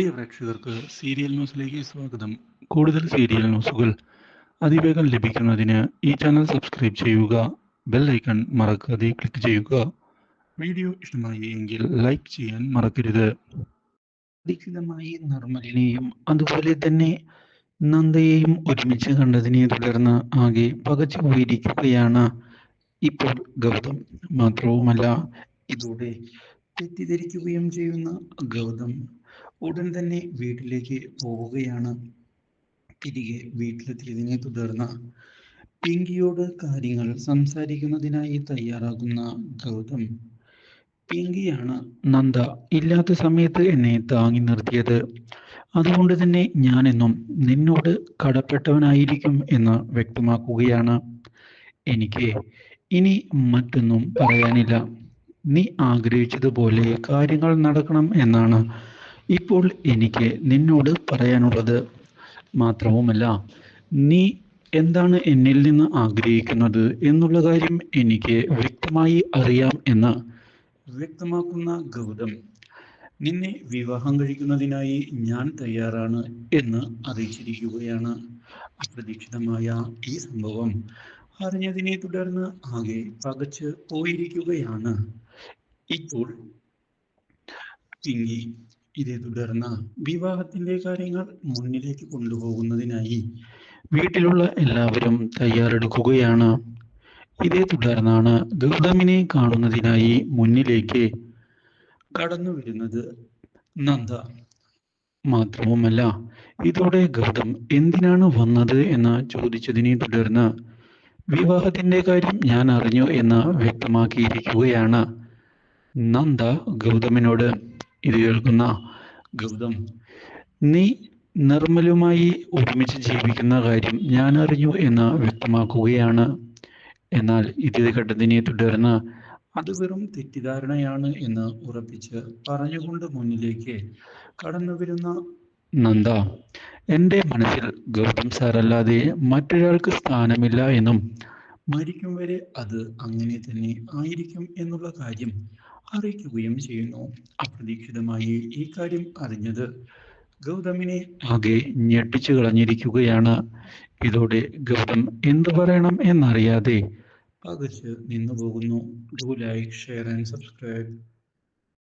പ്രിയ പ്രേക്ഷകർക്ക് സീരിയൽ ന്യൂസിലേക്ക് സ്വാഗതം. കൂടുതൽ സീരിയൽ ന്യൂസുകൾ അതിവേഗം ലഭിക്കുന്നതിന് ഈ ചാനൽ സബ്സ്ക്രൈബ് ചെയ്യുക ബെൽ ഐക്കൺ മറക്കാതെ ക്ലിക്ക് ചെയ്യുക. വീഡിയോ ഇഷ്ടമായി എങ്കിൽ ലൈക്ക് ചെയ്യാൻ മറക്കരുത്. അധികൃതമായി നിർമ്മലിനെയും അതുപോലെ തന്നെ നന്ദയെയും ഒരുമിച്ച് കണ്ടതിനെ തുടർന്ന് ആകെ പകച്ചു പോയിരിക്കുകയാണ് ഇപ്പോൾ ഗൗതം മാത്രവുമല്ല ഇതോടെ തെറ്റിദ്ധരിക്കുകയും ചെയ്യുന്ന ഗൗതം. ഉടൻ തന്നെ വീട്ടിലേക്ക് പോവുകയാണ്. തിരികെ വീട്ടിലെത്തിയതിനെ തുടർന്ന് പിങ്കിയോട് കാര്യങ്ങൾ സംസാരിക്കുന്നതിനായി തയ്യാറാകുന്ന ഗൗതം പിങ്കിയാണ് നന്ദ ഇല്ലാത്ത സമയത്ത് എന്നെ താങ്ങി നിർത്തിയത്. അതുകൊണ്ട് തന്നെ ഞാനെന്നും നിന്നോട് കടപ്പെട്ടവനായിരിക്കും എന്ന് വ്യക്തമാക്കുകയാണ്. എനിക്ക് ഇനി മറ്റൊന്നും പറയാനില്ല. നീ ആഗ്രഹിച്ചതുപോലെ കാര്യങ്ങൾ നടക്കണം എന്നാണ് ഇപ്പോൾ എനിക്ക് നിന്നോട് പറയാനുള്ളത് മാത്രവുമല്ല നീ എന്താണ് എന്നിൽ നിന്ന് ആഗ്രഹിക്കുന്നത് എന്നുള്ള കാര്യം എനിക്ക് വ്യക്തമായി അറിയാം എന്ന് വ്യക്തമാക്കുന്ന ഗൗതം നിന്നെ വിവാഹം കഴിക്കുന്നതിനായി ഞാൻ തയ്യാറാണ് എന്ന് അറിയിച്ചിരിക്കുകയാണ്. അപ്രതീക്ഷിതമായ ഈ സംഭവം അറിഞ്ഞതിനെ തുടർന്ന് ആകെ പകച്ച് പോയിരിക്കുകയാണ്. ഇപ്പോൾ പിങ്കി ഇതേ തുടർന്ന് വിവാഹത്തിന്റെ കാര്യങ്ങൾ മുന്നിലേക്ക് കൊണ്ടുപോകുന്നതിനായി വീട്ടിലുള്ള എല്ലാവരും തയ്യാറെടുക്കുകയാണ്. ഇതേ തുടർന്നാണ് ഗൗതമിനെ കാണുന്നതിനായി മുന്നിലേക്ക് കടന്നു വരുന്നത് നന്ദ. മാത്രവുമല്ല ഇതോടെ ഗൗതം എന്തിനാണ് വന്നത് എന്ന് ചോദിച്ചതിനെ തുടർന്ന് വിവാഹത്തിന്റെ കാര്യം ഞാൻ അറിഞ്ഞു എന്ന് വ്യക്തമാക്കിയിരിക്കുകയാണ് നന്ദ ഗൗതമിനോട് ഇത് കേൾക്കുന്ന ഗൗതം. നീ നിർമ്മലുമായി ഒരുമിച്ച് ജീവിക്കുന്ന കാര്യം ഞാൻ അറിഞ്ഞു എന്ന് വ്യക്തമാക്കുകയാണ്. എന്നാൽ ഇത് കണ്ടതിനെ തുടർന്ന് അത് വെറും തെറ്റിദ്ധാരണയാണ് എന്ന് ഉറപ്പിച്ച് പറഞ്ഞുകൊണ്ട് മുന്നിലേക്ക് കടന്നു വരുന്ന നന്ദ. എന്റെ മനസ്സിൽ ഗൗതം സാറല്ലാതെ മറ്റൊരാൾക്ക് സ്ഥാനമില്ല എന്നും മരിക്കും വരെ അത് അങ്ങനെ തന്നെ ആയിരിക്കും എന്നുള്ള കാര്യം അറിയിക്കുകയും ചെയ്യുന്നു. അപ്രതീക്ഷിതമായി ഈ കാര്യം അറിഞ്ഞത് ഗൗതമിനെ ആകെ ഞെട്ടിച്ചു കളഞ്ഞിരിക്കുകയാണ്. ഇതോടെ ഗൗതം എന്തു പറയണം എന്നറിയാതെ പകച്ച് നിന്നു പോകുന്നു do like share and subscribe